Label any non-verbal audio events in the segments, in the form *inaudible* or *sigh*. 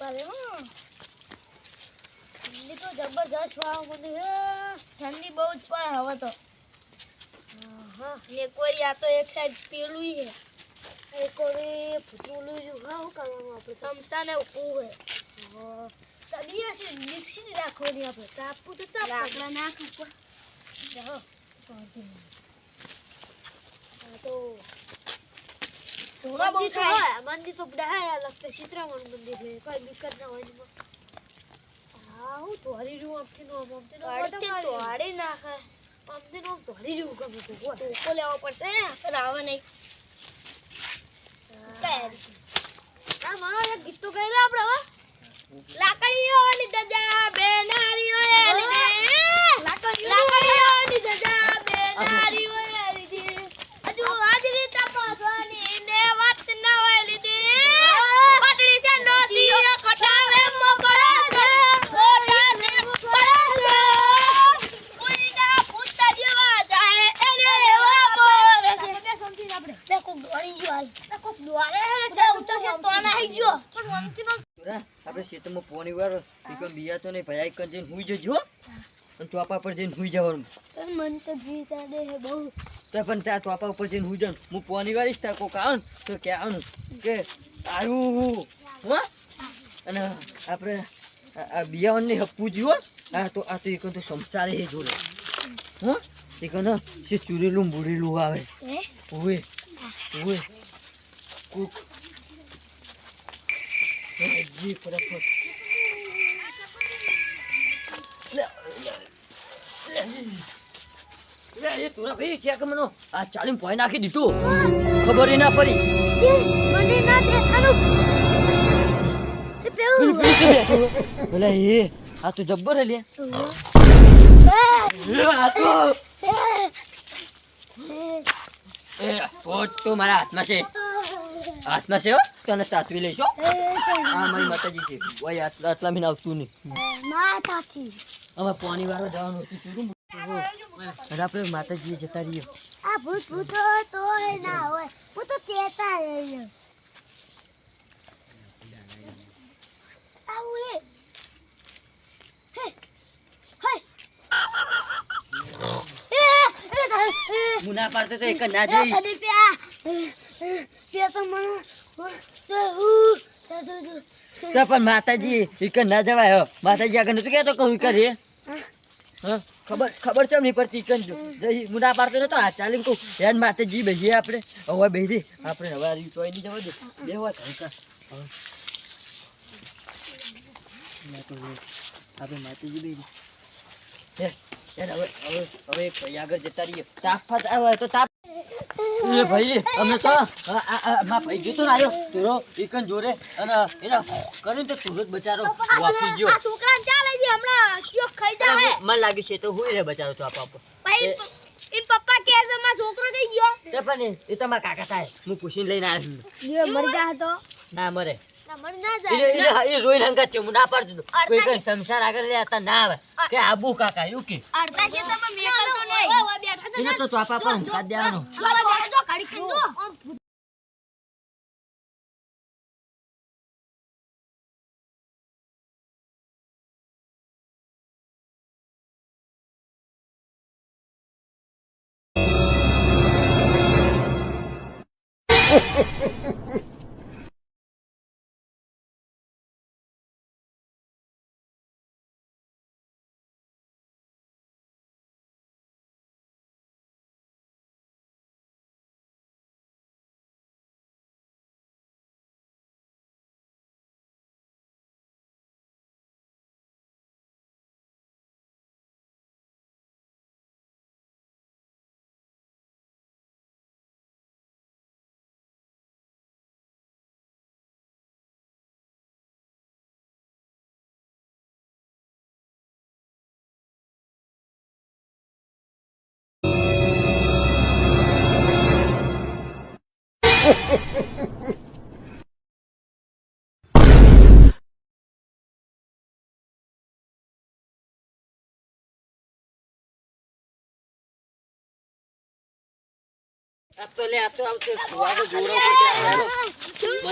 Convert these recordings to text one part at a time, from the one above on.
હો ઠંડી તો જબરજસ્ત વાવ હે ઠંડી બહુ જ પડે હવે તો હા એક વાર આ તો એક સાઈડ પેલું છે એક વાર ફૂટલું જો હા કરવાનું આપણે સમસા ને ઉભું હે તબી હશે મિક્સી રાખવાની આપણે તાપવું તો તાપ લાકડા નાખ ઉપર હા તો. બહુ થાય. મંદિર તો બડા લગતે સીતરામણ મંદિર છે કોઈ દિક્કત ના હોય હા હું ધોરી રહ્યું અમથી નો અમથી નો ધોરી નાખે. અમથી નો ધોરી રહ્યું ગમે તો ટોકો લેવો પડશે ને પણ આવે નહીં. મારો ગીત તો ગાઈ લે આપણે હવે લાકડીઓની દજા બેનારીઓ એ લીધી લાકડીઓની દજા બેનારીઓ એ લીધી હજુ હાજરી તપાસવાની ને વાત ના હોય લીધી પટડી છે નોસીઓ કટાવે મો પડે છે કોટા ને પડે છે ઉઈના પૂતા જેવા જાય એને એવા મોર છે બે સમજી આપણે બે કોક દોડી ગયો હાલ બે કોક દોડે છે જે ઊંચો છે તો નાહી ગયો પણ મમતી નો તોરા આપણે ખેતરમાં પોણી વાર એકમ બિયા નહીં ભાઈ કન જઈને હુઈ જજો અને ચોપા પર જઈને હુઈ જવાનું. મન તો જીતા દે હે બહુ. તો પણ ત્યાં ચોપા ઉપર જઈને હુઈ જવાનું હું પોણી વારીશ ત્યાં કોક આવે તો કહેવાનું કે આવ્યું હા અને આપણે આ- આ હપ્પું જ્યો આ તો આ તો એક તો સંસારે હે જોડે. હો. એક ને છે ચૂરેલું બુરેલું આવે. ઓવે. ઓવે. કોક જી ફટાફટ એ તુરા ભાઈ છે કે મનો આ ચાલીમ પોઈ નાખી દીધું ખબર ના પડી મને ના દેખાનું એ એ આ તો જબ્બર હે લે એ એ, આ તો એ એ ફોટ તો મારા હાથમાં છે હાથમાં છે તને સાચવી લઈશ હો. મારી માતાજી છે. ઓય આટલા આટલા મીન આવતું નહીં. માતાથી અમે પાણી વાળો જવાનું હતું અને આપણે માતાજી જતા રહીએ. આ ભૂત ભૂતો ના હોય. તો કહેતા આવું પાડતો એક ના તે પણ માતાજી એક ના જવાય માતાજી આગળ નતું કહેતો કહું કરીએ? હા? ખબર ખબર છે નહીં પડતી કન જઈ મુના પાડતો નતો, આ ચાલી કહું યાર માતાજી, બેહીએ આપણે. હવે બેહી. આપણે હવે આ રીતો આવી જવા દે. બે હોય આપણે માતાજી બેહી હવે હવે હવે આગળ જતા રહીએ. તાપ ફાત આવે તો તાપ એ ભાઈ અમે તો આ આ આ મા ભાઈ ગયો તો ને આવ્યો તુરો એકન જોરે અને એના કરીને તો તુરત બચારો. વાપી ગયો. આ છોકરા ચાલે છે હમણાં શિયો ખાઈ જાવે મને લાગે છે તો હોય રે બચારો તો આપા ભાઈ ઇન પપ્પા કે છે માં છોકરો જઈ ગયો. તે પણ એ તમારા કાકા થાય. હું પૂછીને લઈને આવ્યો એ મર ગયા તો. ના મરે. એ રોઈને હંગાત છે ના પાડતો કોઈ કઈ સંસાર આગળ લે ના આવે કે આબુ કાકા એવું કે અડધા ખેતરમાં મેકલ તો નહીં બેઠા તો તો ચોપા પર ઊંઘા દેવાનો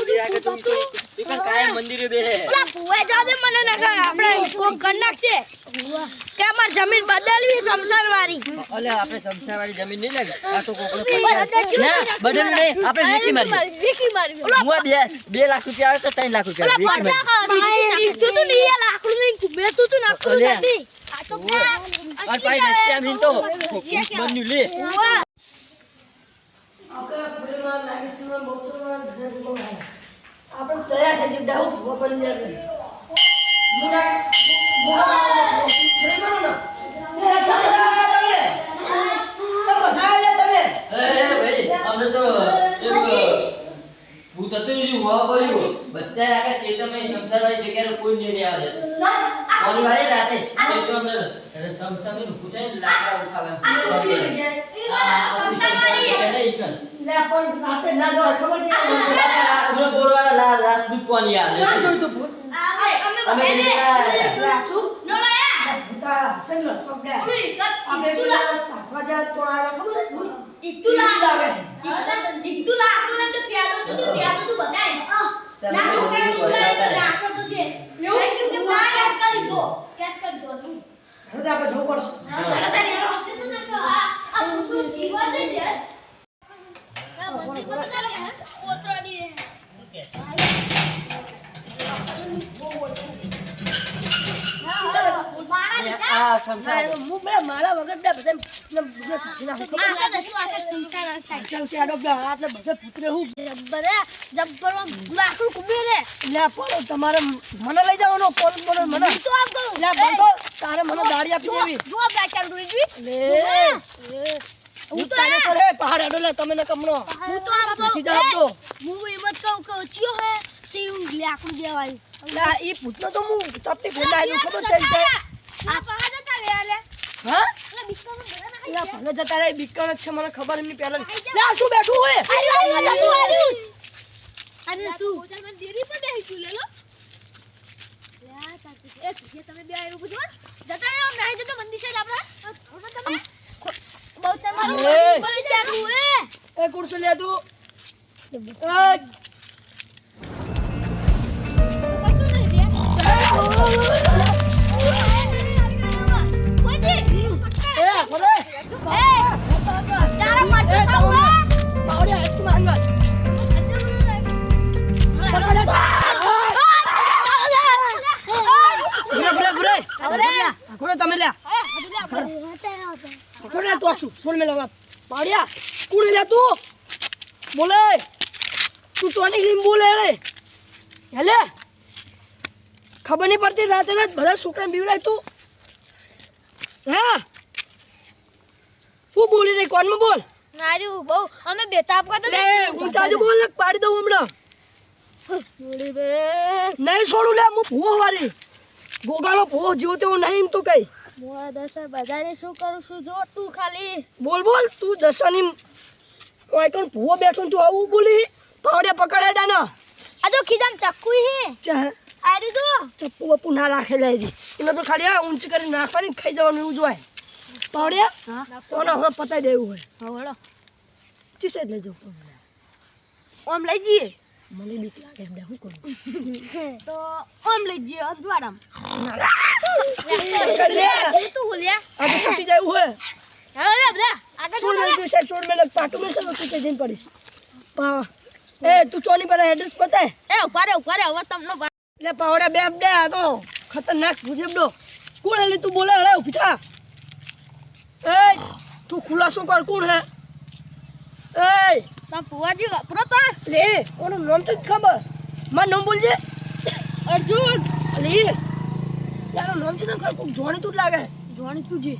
મંદિર તો તો જાજે મને ના આપણે કોક કરી નાખશે. કે અમાર જમીન બદલવી સમસાર વાળી અલે આપણે સમસાવાળી જમીન નહીં લાગે. આ તો કોકનો બદલ ના બદલ નહીં આપણે વીકી મારી હું બે બે લાખ રૂપિયા આવે તો ત્રણ લાખ રૂપિયા મારીએ. તું નહીં તું નાખતું નથી. આ તો. આ ભાઈ નસ્યા મિન તો બન્યું લે. આપણે ફૂલેમાં નાગેશ્વરમાં બહુચરમાં જન્મમાં આપણે તૈયાર થઈ ગયું મુડા ને ચાલો ચાલો તમે ચાલો ચાલો તમે અરે ભાઈ અમે તો એક ભૂત હતું ને એવું હોવા પડ્યું બધા આખા શેતમાં સંસારવાળી જગ્યાએ કોઈ નહીં આવે ઓલી વાળી રાતે તો અમને લાકડા ઉઠાવે સંસારવાળી. લે પણ રાતે ના જવાય ખબર નહીં અમે બોલવાના લા- રાત દુઃખ કોની આવે કોણ જોયું ભૂત. અમે અમે અમે બધાને બીજા લે આ શું? નો લાયા ભૂતા હશે પકડ્યા ઓલી આપણે પેલા સાતવા જાય તો ખબર ભૂત? ઇતુલા લાગે ઇતુલા આકુને તો પ્યાલો તો તું ત્યાં તો બધાય. તમે કાઢી બોલતા ઉડાય તો હતા. તો છે. એવું? કે ના કેચ કરી દો કેચ કરી દો હવે આપણે જવું પડશે. હા મને ઓક્સિજન તો આ આ જીવા દે યાર આ બંધ પતા તારે કોતરાડી રે મારા વગર બધા બધા નાખું તમારે મને લઈ જવાનો કોલ બોલો મને તારે મને ગાડી આપી દેવી હું તો પર પહાડ હેડો લે તમે ને કમનો હું તો આમ નથી જવાબ હું એમ જ કહું કે ઓછીઓ હે તે હું લાકડું દેવાય. લે ઈ પૂતનો તો હું ચપટી ફેંડાઈ ખબર છે છે આ પહાડ હતા રે આલે હા? એટલે બિસ્કુટ ભરે ના ભલે જતા રે બીકણ છે મને ખબર એમની પહેલા લે શું બેઠું હોય? અરે અરે તું અરે તું હોટલમાં દેરી પર બેહી છું લેલો લે તાકી એ તમે બે આવ્યું બધું જતા રહો નહીં જતો મંદિર સાઈડ આપણે. તમે બહુ ચાર મારું એ. બોલી જાડું એ એ કુર્સી લે તું ઘોડો લે તું આશું સોળ મે લગા પાવડિયા કોણ લે તું? બોલે. તું ટોનિક લીમ લે રે. હેલે. ખબર નહીં પડતી રાતે રાત બધા છોકરાને બીવડાય તું. હા. હું બોલી રહી? કોનમાં બોલ? નાર્યું બહુ. અમે બેતાપ કરતા લે હું ચાજુ બોલ પાડી દઉં હમણાં. નહીં છોડું લે હું ભૂવો વાળી. ગોગાનો ભૂવો જેવો તેવો નહીં તો કઈ. મોડા દશા બધાને શું કરું છું? જો તું ખાલી બોલ બોલ. તું દશાની ઓય કોણ ભૂવો બેઠો તું આવું બોલી? પાવડે પકડાય ડાના. આ જો ખીજામ ચક્કુ હે. ચા. આર્યું તો ચપ્પુ બપ્પુ ના રાખે લે રી એને તો ખાલી આ ઊંચી કરીને નાખવાની ખાઈ જવાનું એવું જોય પાવડે? કોને હવે પતાઈ દેવું હોય. હવળો ચીસે જ લેજો. ઓમ લઈ જઈએ. મને બીક લાગે એમને શું કરું? *laughs* તો ઓમ લઈ જઈએ અજવાડામ *laughs* તું બોલ્યા આ તો છૂટી જાય હોય હવે બધા આગળ છોડ મેં સાઈડ છોડ મેં પાટું મેં ચલો તું જઈને પડીશ. પા એ તું ચોની પર એડ્રેસ બતાય એ ઊભા રે ઊભા રે હવે તમને એટલે પાવડા બે બે આ તો. ખતરનાક ભુજેબડો કોણ એટલે તું બોલે હળે ઊભી થા. એ તું ખુલાસો કર કોણ હે? એ તાર ફુવાજી વાપરો તો લે કોનું નામ તો ખબર. મારું નામ બોલજે અર્જુન. લે તારું નામ છે તને ખબર કોક જોણી તું જ લાગે. જોણી તું જે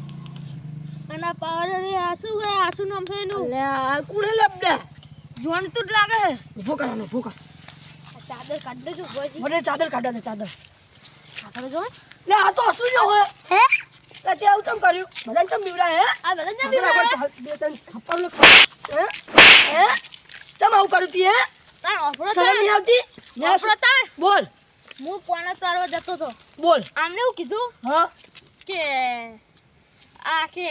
અને પાવર રે આસુ હે આસુ નામ છે એનું. લે આ કોણ લબડા જોણી તું જ લાગે હે. ઊભો કરવાનો ઊભો કર. ચાદર કાઢ દેજો ભોજી મને ચાદર કાઢા દે ચાદર. ચાદર જો. લે આ તો આસુ જો હે. હે? તે આવું ચમ કર્યું? બધાને ચમ બીવડા હે? આ બધા જ બીવડા બે ત્રણ થપ્પડ? હે? ચમ કર્યું તી, હે? બોલ હું કોને તારવા જતો તો બોલ આમને એવું કીધું હા કે આ કે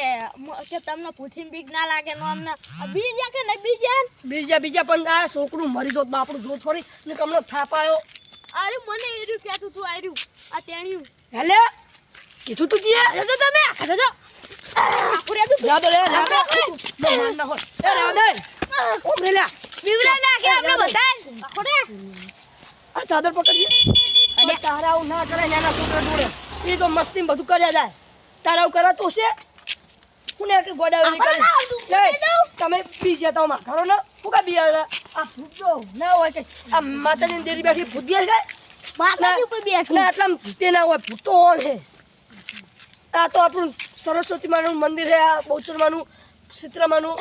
કે તમને પૂછીને બીક ના લાગે નો અમને બીજા કે નહીં બીજા બીજા બીજા પણ આ છોકરું મરી જોત બાપડું જો થોડી ને કમનો થાપાયો અરે મને એ રહ્યું કહેતું તું આ રહ્યું આ તેણ્યું હેલે કીધું તું કે તમે જો આખું રેતું જા દે લે જા દે ના માર ના હોય. એ રા દે ઓમ રે લે. બીવડા નાખે આપણે બધા. આખો આ ચાદર પકડીએ અને તારા આવું ના કરે નાના છોકરા જોડે. એ તો મસ્તી બધું કર્યા જાય. તારા આવું કરાતું હશે? હું ને ગોડાવી. કરે તમે બી જતા માં ખરો ને હું કા બી આ ભૂત ના હોય કે આ માતાજીની દેરી બેઠી ભૂત બી જાય માતાજી ઉપર બેઠું. ના આટલા ભૂતે ના હોય ભૂતો હોય. આ તો આપણું સરસ્વતી માનું મંદિર છે આ બહુચરમાનું સીતરામાનું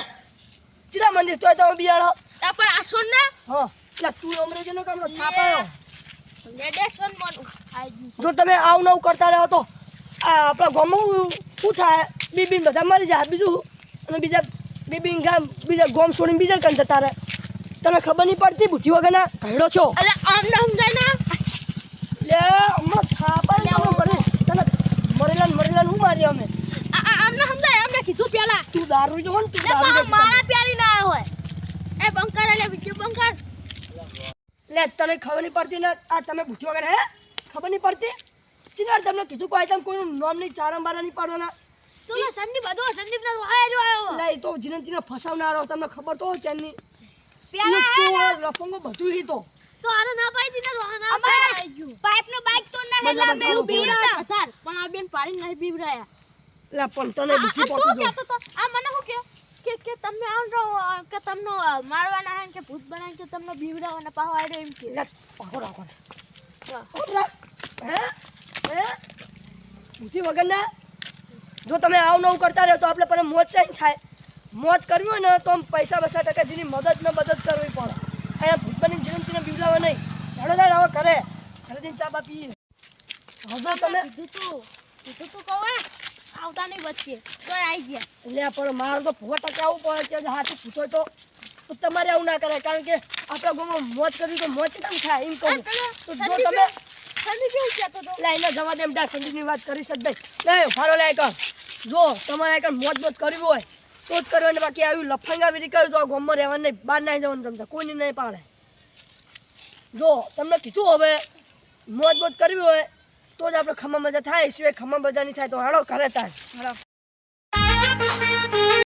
ચીલા મંદિર તોય તમે બિયાડો આ પણ આ સોન ના? હા એટલે તું અંગ્રેજી નો કામ થાપાયો લેડેશન મોનું. જો તમે આવું નવું કરતા રહો તો આ આપણા ગામમાં શું થાય બીબીન બધા મરી જાય. બીજું અને બીજા બીબીન ગામ બીજા ગામ છોડીને બીજા કંઈ જતા રહે. તને ખબર નહીં પડતી બુદ્ધિ વગરના? ઘડો છો. એટલે આમ ના સમજાય ને? લે હમણાં થાપા લેવો પડે તને મરેલા ને મરેલા ને હું મારી અમે. આ આ- સમજાય આમને કીધું પેલા. તું દારૂ જો તું દારૂ મારા પ્યારી ના હોય. એ બંકર લે બીજું બંકર. લે તને ખબર નહીં પડતી ને આ તમે બુદ્ધિ વગર હે? ખબર નહીં પડતી? ચિનાર તમને કીધું કોઈ તમે કોઈનું નામ નહીં ચારા બારા નહીં પાડવાના. તું તો સંદીપ બધો સંદીપ ના આયો આયો લે તો જીનતીને ફસાવનારો તમને ખબર તો હોય ચેનની. પેલા રફંગો બધું હી તો આને ના પાઈ દીધા રોહન આ પાઈ ગયું પાઇપ નો બાઈક તો ના હેલા મેં ચાલુ બીવડા પણ આ બેન પાડી નહીં બીવડાયા. લા પણ તને આ બુદ્ધિ પોતું જો. તો? આ મને શું કે? કે કે તમે આમ રહો કે તમને મારવાના હે કે ભૂત બનાવીને કે તમને બીવડાવવાના પાહો આડ્યો એમ કે. લે પાકો રાખો હે. હે? હે? વગર વગરના જો તમે આવું નવું કરતા રહો તો આપણે પણ મોજ ચાઈ થાય. મોજ કરવી હોય ને તો આમ પૈસા બસા ટકા જેની મદદ ને મદદ કરવી પડે. અહીંયા ભૂત બની જીવનતીને બીવડાવે નહીં. દાડ હવે કરે ઘરે જઈને ચા બા પીએ. હવે તમે કીધું તું. કીધું તું કહો આવતા નહીં વચ્ચે. તો આવી ગયા. એટલે પણ મારે તો ભૂવા ટકા આવું પડે કે હાથી પૂછો તો તમારે આવું ના કરે કારણ કે આપણા ગામમાં મોજ કરવી તો મોજ કેમ થાય? એમ કહું. તો જો તમે સંદીપ કેવું કહેતો તો લે એને જવા દે એમ સંદીપની વાત કરી શકતા લે ફારો લાયક જો તમારે એક મોજ મોજ કરવી હોય તો જ કરવાની બાકી આવી લફંગા બી કર્યું તો ગામમાં રહેવાનું નહીં, બહાર નહીં જવાનું તમને કોઈને નહીં પાડે. જો, તમને કીધું હવે મોજ મોજ કરવી હોય, તો જ આપણે ખમા મજા થાય સિવાય ખમા મજા નહીં થાય, તો હાડો ઘરે થાય હાલો.